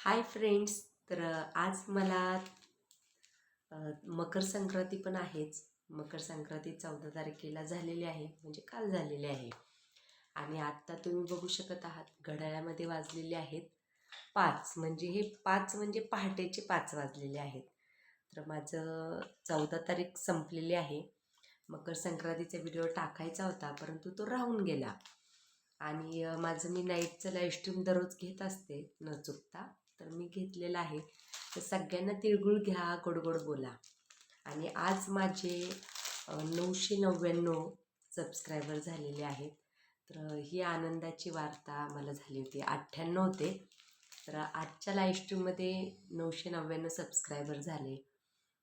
Hi friends तर आज मला मकर संक्रांती पण आहेच. मकर संक्रांती चौदा तारखेला झालेली आहे म्हणजे काल झालेली आहे. आणि आत्ता तुम्ही बघू शकत आहात घड्याळामध्ये वाजलेले आहेत पाच म्हणजे हे पाच म्हणजे पहाटेचे पाच वाजलेले आहेत. तर माझं चौदा तारीख संपलेली आहे. मकर संक्रांतीचा व्हिडिओ टाकायचा होता परंतु तो राहून गेला. आणि माझं मी नाईटचं लाईव्ह स्ट्रीम दररोज घेत असते न चुकता. तर मी घेतलेलं आहे. तर सगळ्यांना तिळगुळ घ्या गोडगोड बोला. आणि आज माझे नऊशे नव्याण्णव सबस्क्रायबर झालेले आहेत. तर ही आनंदाची वार्ता मला झाली होती. अठ्ठ्याण्णव होते. तर आजच्या लाईव्हस्ट्रीममध्ये नऊशे नव्याण्णव सबस्क्रायबर झाले.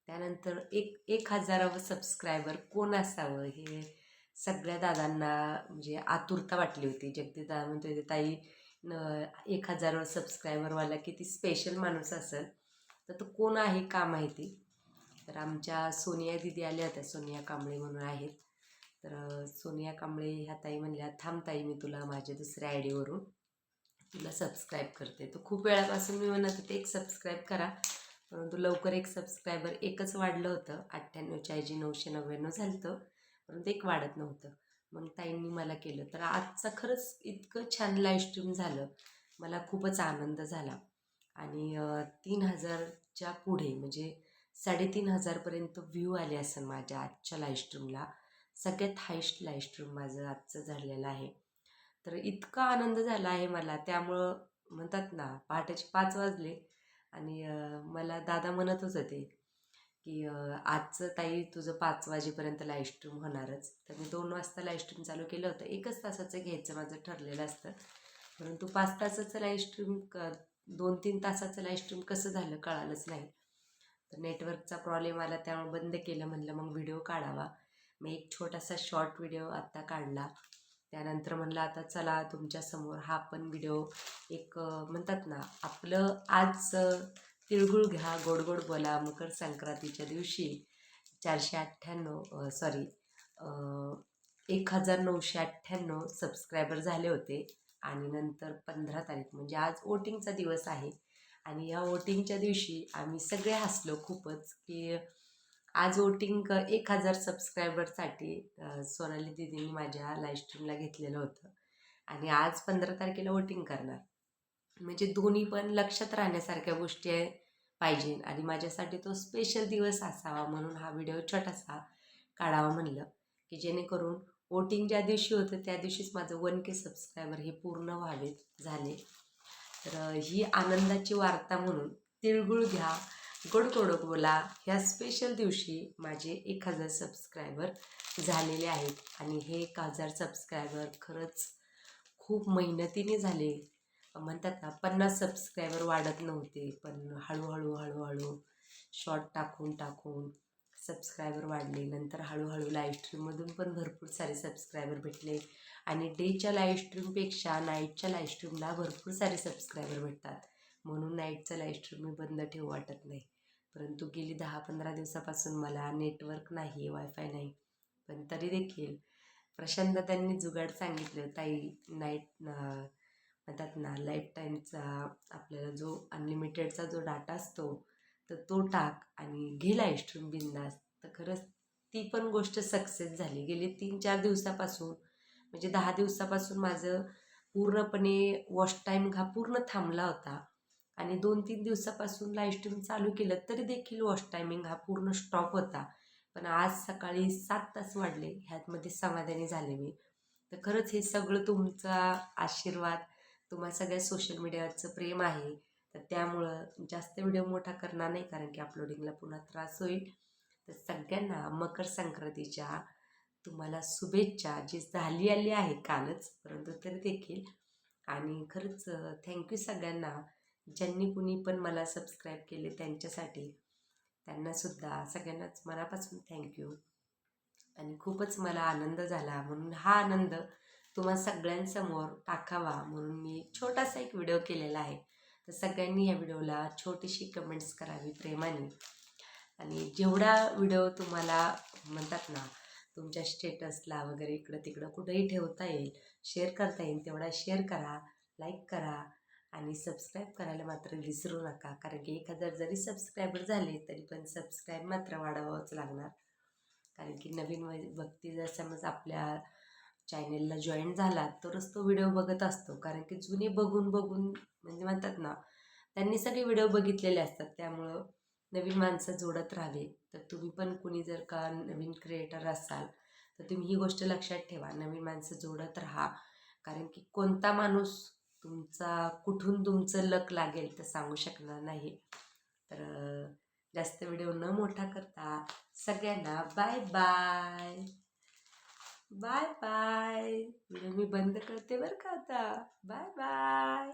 त्यानंतर एक एक हजारावं सबस्क्रायबर कोण असावं हे सगळ्या दादांना म्हणजे आतुरता वाटली होती. जगदीश दादा म्हणतो ताई एक हजारावर सबस्क्रायबरवाला किती स्पेशल माणूस असेल तर तो कोण आहे का माहिती? तर आमच्या सोनिया दिदी आल्या होत्या सोनिया कांबळे म्हणून आहेत. तर सोनिया कांबळे ह्या ताई म्हणल्या थांब ताई मी तुला माझ्या दुसऱ्या आय डीवरून तुला सबस्क्राईब करते. तर खूप वेळापासून मी म्हणत होते एक सबस्क्राईब करा. परंतु लवकर एक सबस्क्रायबर एकच वाढलं होतं अठ्ठ्याण्णवच्या ऐवजी नऊशे नव्याण्णव झालं होतं परंतु एक वाढत नव्हतं. मग ताईंनी मला केलं. तर आजचं खरंच इतकं छान लाईव्ह स्ट्रीम झालं. मला खूपच आनंद झाला. आणि तीन हजारच्या पुढे म्हणजे साडेतीन हजारपर्यंत व्ह्यू आले असेल माझ्या आजच्या लाईव्ह स्ट्रीमला सगळ्यात हायस्ट लाईव्ह स्ट्रीम माझं आजचं झालेलं आहे. तर इतका आनंद झाला आहे मला. त्यामुळं म्हणतात ना पहाटेचे पाच वाजले आणि मला दादा म्हणत होते की आजचं ताई तुझं पाच वाजेपर्यंत लाईव्ह स्ट्रीम होणारच. तर मी दोन वाजता लाईव्ह स्ट्रीम चालू केलं होतं. एकच तासाचं घ्यायचं माझं ठरलेलं असतं. परंतु पाच तासाचं लाईव्ह स्ट्रीम क दोन तीन तासाचं लाईव्ह स्ट्रीम कसं झालं कळालंच नाही. तर नेटवर्कचा प्रॉब्लेम आला त्यामुळे बंद केलं. म्हणलं मग व्हिडिओ काढावा. मी एक छोटासा शॉर्ट व्हिडिओ आत्ता काढला. त्यानंतर म्हणलं आता चला तुमच्यासमोर हा पण व्हिडिओ एक म्हणतात ना आपलं आज तिळगुळ घ्या गोड गोड बोला मकर संक्रांतीच्या दिवशी चारशे अठ्ठ्याण्णव सॉरी एक हजार नऊशे अठ्ठ्याण्णव सबस्क्रायबर झाले होते आणि नंतर पंधरा तारीख म्हणजे आज वोटिंगचा दिवस आहे. आणि या वोटिंगच्या दिवशी आम्ही सगळे हसलो खूपच की आज वोटिंग एक हजार सबस्क्रायबरसाठी सोनाली दिदींनी माझ्या लाईव्ह स्ट्रीमला घेतलेलं होतं. आणि आज पंधरा तारखेला वोटिंग करणार. म्हणजे दोन्ही पण लक्षात राहण्यासारख्या गोष्टी आहे पाहिजे. आणि माझ्यासाठी तो स्पेशल दिवस असावा म्हणून हा व्हिडिओ छोटासा काढावा म्हणलं की जेणेकरून वोटिंग ज्या दिवशी होतं त्या दिवशीच माझं वन के सबस्क्रायबर हे पूर्ण व्हावेत झाले. तर ही आनंदाची वार्ता म्हणून तिळगुळ घ्या गोड गोड बोला ह्या स्पेशल दिवशी माझे एक हजार सबस्क्रायबर झालेले आहेत. आणि हे एक हजार सबस्क्रायबर खरंच खूप मेहनतीने झाले म्हणतात ना पन्नास सबस्क्रायबर वाढत नव्हते. पण हळूहळू हळूहळू शॉर्ट टाकून टाकून सबस्क्रायबर वाढले. नंतर हळूहळू लाईव्हस्ट्रीममधून पण भरपूर सारे सबस्क्रायबर भेटले. आणि डेच्या लाईव्हस्ट्रीमपेक्षा नाईटच्या लाईव्हस्ट्रीमला भरपूर सारे सबस्क्रायबर भेटतात. म्हणून नाईटचं लाईव्हस्ट्रीम मी बंद ठेवू वाटत नाही. परंतु गेली दहा पंधरा दिवसापासून मला नेटवर्क नाही आहे वायफाय नाही. पण तरी देखील प्रशांत त्यांनी जुगाड सांगितलं ताई नाईट म्हणतात ना लाईफ टाईमचा आपल्याला जो अनलिमिटेडचा जो डाटा असतो तर तो टाक आणि घे लाईस्ट्रीम बिंदास. तर खरंच ती पण गोष्ट सक्सेस झाली. गेली तीन चार दिवसापासून म्हणजे दहा दिवसापासून माझं पूर्णपणे वॉश टाईम हा पूर्ण थांबला होता. आणि दोन तीन दिवसापासून लाईस्ट्रीम चालू केलं तरी देखील वॉश टायमिंग हा पूर्ण स्टॉप होता. पण आज सकाळी सात तास वाढले ह्यातमध्ये समाधानी झाले मी. तर खरंच हे सगळं तुमचा आशीर्वाद तुम्हाला सगळ्या सोशल मीडियाचं प्रेम आहे तर त्यामुळं जास्त व्हिडिओ मोठा करणार नाही कारण की अपलोडिंगला पुन्हा त्रास होईल. तर सगळ्यांना मकर संक्रांतीच्या तुम्हाला शुभेच्छा जी झाली आली आहे कालच परंतु तरी देखील. आणि खरंच थँक्यू सगळ्यांना ज्यांनी कुणी पण मला सबस्क्राईब केले त्यांच्यासाठी. त्यांनासुद्धा सगळ्यांनाच मनापासून थँक्यू आणि खूपच मला आनंद झाला म्हणून हा आनंद तुम्हा सगळ्यांसमोर टाकावा म्हणून मी छोटासा एक व्हिडिओ केलेला आहे. तर सगळ्यांनी या व्हिडिओला छोटीशी कमेंट्स करावी प्रेमाने. आणि जेवढा व्हिडिओ तुम्हाला म्हणतात ना तुमच्या स्टेटसला वगैरे इकडं तिकडं कुठेही ठेवता येईल शेअर करता येईल तेवढा शेअर करा लाईक करा आणि सबस्क्राईब करायला मात्र विसरू नका. कारण की एक हजार जरी सबस्क्रायबर झाले तरी पण सबस्क्राईब मात्र वाढवावंच लागणार. कारण की नवीन व्यक्ती जर समज आपल्या चॅनेलला जॉईन झाला तरच तो व्हिडिओ बघत असतो. कारण की जुने बघून बघून म्हणजे म्हणतात ना त्यांनी सगळे व्हिडिओ बघितलेले असतात. त्यामुळं नवीन माणसं जोडत राहावे. तर तुम्ही पण कुणी जर का नवीन क्रिएटर असाल तर तुम्ही ही गोष्ट लक्षात ठेवा. नवीन माणसं जोडत राहा. कारण की कोणता माणूस तुमचा कुठून तुमचं लक लागेल तर सांगू शकणार नाही. तर जास्त व्हिडिओ न मोठा करता सगळ्यांना बाय बाय बाय बाय मी बंद करते बरं का आता? Bye bye